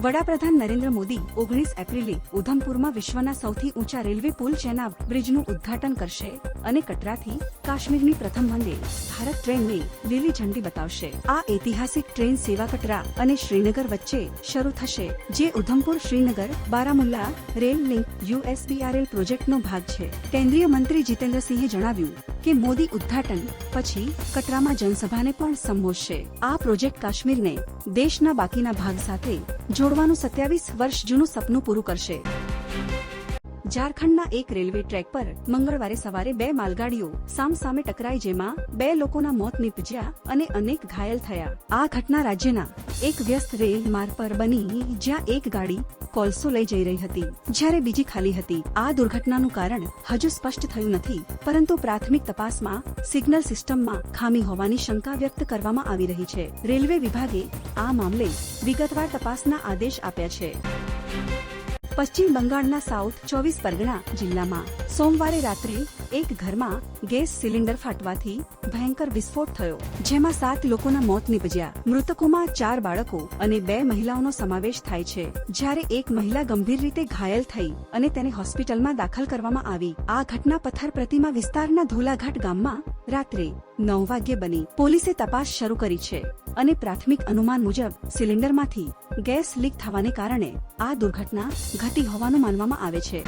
વડાપ્રધાન નરેન્દ્ર મોદી ઓગણીસ એપ્રિલે ઉધમપુરમાં વિશ્વના સૌથી ઊંચા રેલવે પુલ ચેનાબ બ્રિજનું ઉદ્ઘાટન કરશે અને કટરાથી કાશ્મીરની પ્રથમ વંદે ભારત ટ્રેનને લીલી ઝંડી બતાવશે. આ ઐતિહાસિક ટ્રેન સેવા કટરા અને શ્રીનગર વચ્ચે શરૂ થશે, જે Udhampur Srinagar, Baramulla, rail link, USBRL પ્રોજેક્ટનો ભાગ છે. કેન્દ્રીય મંત્રી જીતેન્દ્રસિંહે જણાવ્યું કે મોદી ઉદ્ઘાટન પછી કટરામાં જનસભાને પણ સંબોધશે. આ પ્રોજેક્ટ કાશ્મીરને દેશના બાકીના ભાગ સાથે જોડવાનું સત્યાવીસ વર્ષ જૂનું સપનું પૂરું કરશે. ઝારખંડના એક રેલવે ટ્રેક પર મંગળવારે સવારે બે માલગાડીઓ સામસામે ટકરાઈ જેમાં બે લોકોના મોત નીપજ્યા અને અનેક ઘાયલ થયા. આ ઘટના રાજ્યના એક વ્યસ્ત રેલ માર્ગ પર બની, જ્યાં એક ગાડી કોલસો લઈ જઈ રહી હતી, જ્યારે બીજી ખાલી હતી. આ દુર્ઘટનાનું કારણ હજુ સ્પષ્ટ થયું નથી, પરંતુ પ્રાથમિક તપાસમાં સિગ્નલ સિસ્ટમમાં ખામી હોવાની શંકા વ્યક્ત કરવામાં આવી રહી છે. રેલવે વિભાગે આ મામલે વિગતવાર તપાસના આદેશ આપ્યા છે. પશ્ચિમ બંગાળના સાઉથ ચોવીસ પરગણા જિલ્લામાં સોમવારે રાત્રે એક ઘરમાં ગેસ સિલિન્ડર ફાટવાથી ભયંકર વિસ્ફોટ થયો, જેમાં સાત લોકોના મોત નીપજ્યા. મૃતકોમાં ચાર બાળકો અને બે મહિલાઓનો સમાવેશ થાય છે. જ્યારે એક મહિલા ગંભીર રીતે ઘાયલ થઈ અને તેને હોસ્પિટલમાં દાખલ કરવામાં આવી, આ ઘટના પથ્થર પ્રતિમા વિસ્તારના ધોલાઘાટ ગામમાં રાત્રે નવ વાગ્યે બની પોલીસે તપાસ શરૂ કરી છે અને પ્રાથમિક અનુમાન મુજબ સિલિન્ડરમાંથી ગેસ લીક થવાને કારણે આ દુર્ઘટના ઘટી હોવાનું માનવામાં આવે છે.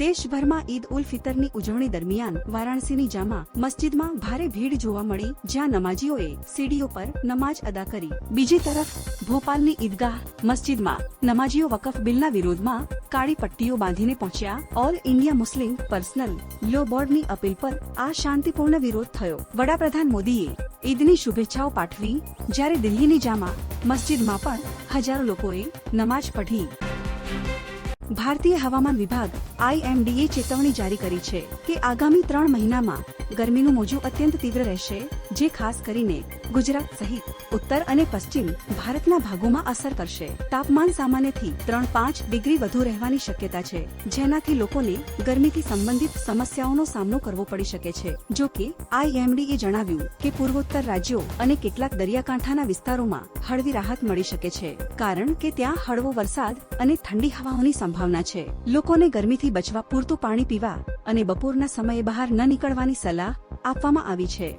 દેશભરમાં ઈદ ઉલ ફિતરની ઉજવણી દરમિયાન વારાણસીની જામા મસ્જિદમાં ભારે ભીડ જોવા મળી, જ્યાં નમાજીઓએ સીડીઓ પર નમાજ અદા કરી. બીજી તરફ, ભોપાલની ઈદગાહ મસ્જિદમાં નમાજીઓ વકફ બિલના વિરોધમાં કાળી પટ્ટીઓ બાંધીને પહોંચ્યા all India Muslim personal law બોર્ડની અપીલ પર આ શાંતિપૂર્ણ વિરોધ થયો. વડાપ્રધાન મોદીએ ઈદની શુભેચ્છાઓ પાઠવી, જ્યારે દિલ્હીની જામા મસ્જિદમાં પણ હજારો લોકોએ નમાજ પઢી. ભારતીય હવામાન વિભાગ આઈએમડીએ ચેતવણી જારી કરી છે કે આગામી ત્રણ મહિનામાં ગરમીનું મોજું અત્યંત તીવ્ર રહેશે, જે ખાસ કરીને ગુજરાત સહિત ઉત્તર અને પશ્ચિમ ભારતના ભાગોમાં અસર કરશે. તાપમાન સામાન્યથી ત્રણ પાંચ ડિગ્રી વધુ રહેવાની શક્યતા છે, જેનાથી લોકોને ગરમીથી સંબંધિત સમસ્યાઓનો સામનો કરવો પડી શકે છે. જો કે આઈએમડીએ જણાવ્યું કે પૂર્વોત્તર રાજ્યો અને કેટલાક દરિયાકાંઠાના વિસ્તારોમાં હળવી રાહત મળી શકે છે, કારણ કે ત્યાં હળવો વરસાદ અને ઠંડી હવાઓની સંભાવના છે. લોકોને ગરમીથી બચવા પૂરતું પાણી પીવા અને બપોરના સમયે બહાર ન નીકળવાની સલાહ આપવામાં આવી છે.